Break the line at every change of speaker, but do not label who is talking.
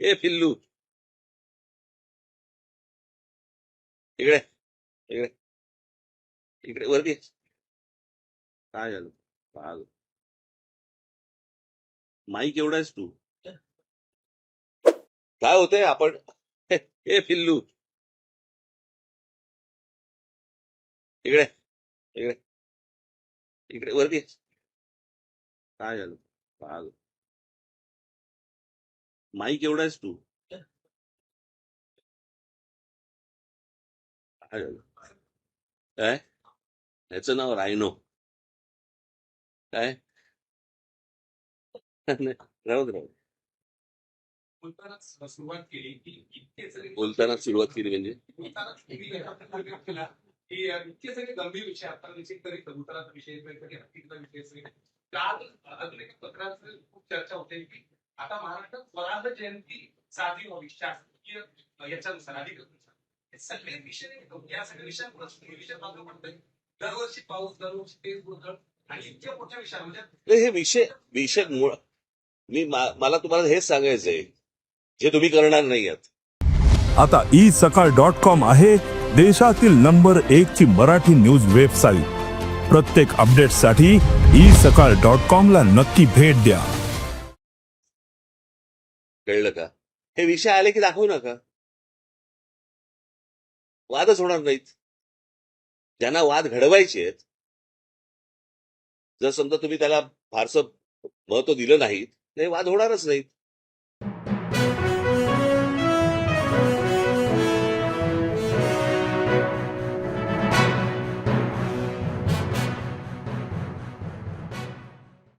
ए पिल्लू। इकडे इकडे इकडे, वरती. काय झालं? पागल. माईक एवढा आहेस तू. काय होते आपण? ए पिल्लू. इकडे इकडे इकडे, वरती. काय झालं? पागल. माईक एवढा आहेस तू काय? झालं ह्याचं नाव रायनो. काय? नाही, राहू राहू
सुरुवात केली की इतके
बोलताना सुरुवात केली म्हणजे?
इतके सगळे गंभीर विषय आता विषय तरी कबुतराचा विषय वेगवेगळे विषय काल अजून एका पत्रात खूप चर्चा होते की आता महाराष्ट्रात स्वराज जयंती साजरी व्हावी शासकीय याच्यानुसार अधिकृतनुसार हे सगळे विषय या सगळ्या विषयांवर विषय मागं पडतोय दरवर्षी पाऊस दरवर्षी तेच गोंधळ आणि इतक्या मोठ्या विषय म्हणजे
हे विषय विषय मुळ मी मा- मला तुम्हाला हेच सांगायचंय. जे तुम्ही करणार नाही आहात
आता ई सकाळ डॉट कॉम आहे देशातील नंबर एक ची मराठी न्यूज वेबसाईट प्रत्येक अपडेटसाठी ई सकाळ डॉट कॉम ला नक्की भेट द्या.
कळलं का? हे विषय आले की दाखवू नका. वादच होणार नाहीत. ज्यांना वाद घडवायचे आहेत जर समजा तुम्ही त्याला फारसं महत्त्व दिलं नाहीत ते वाद होणारच नाहीत.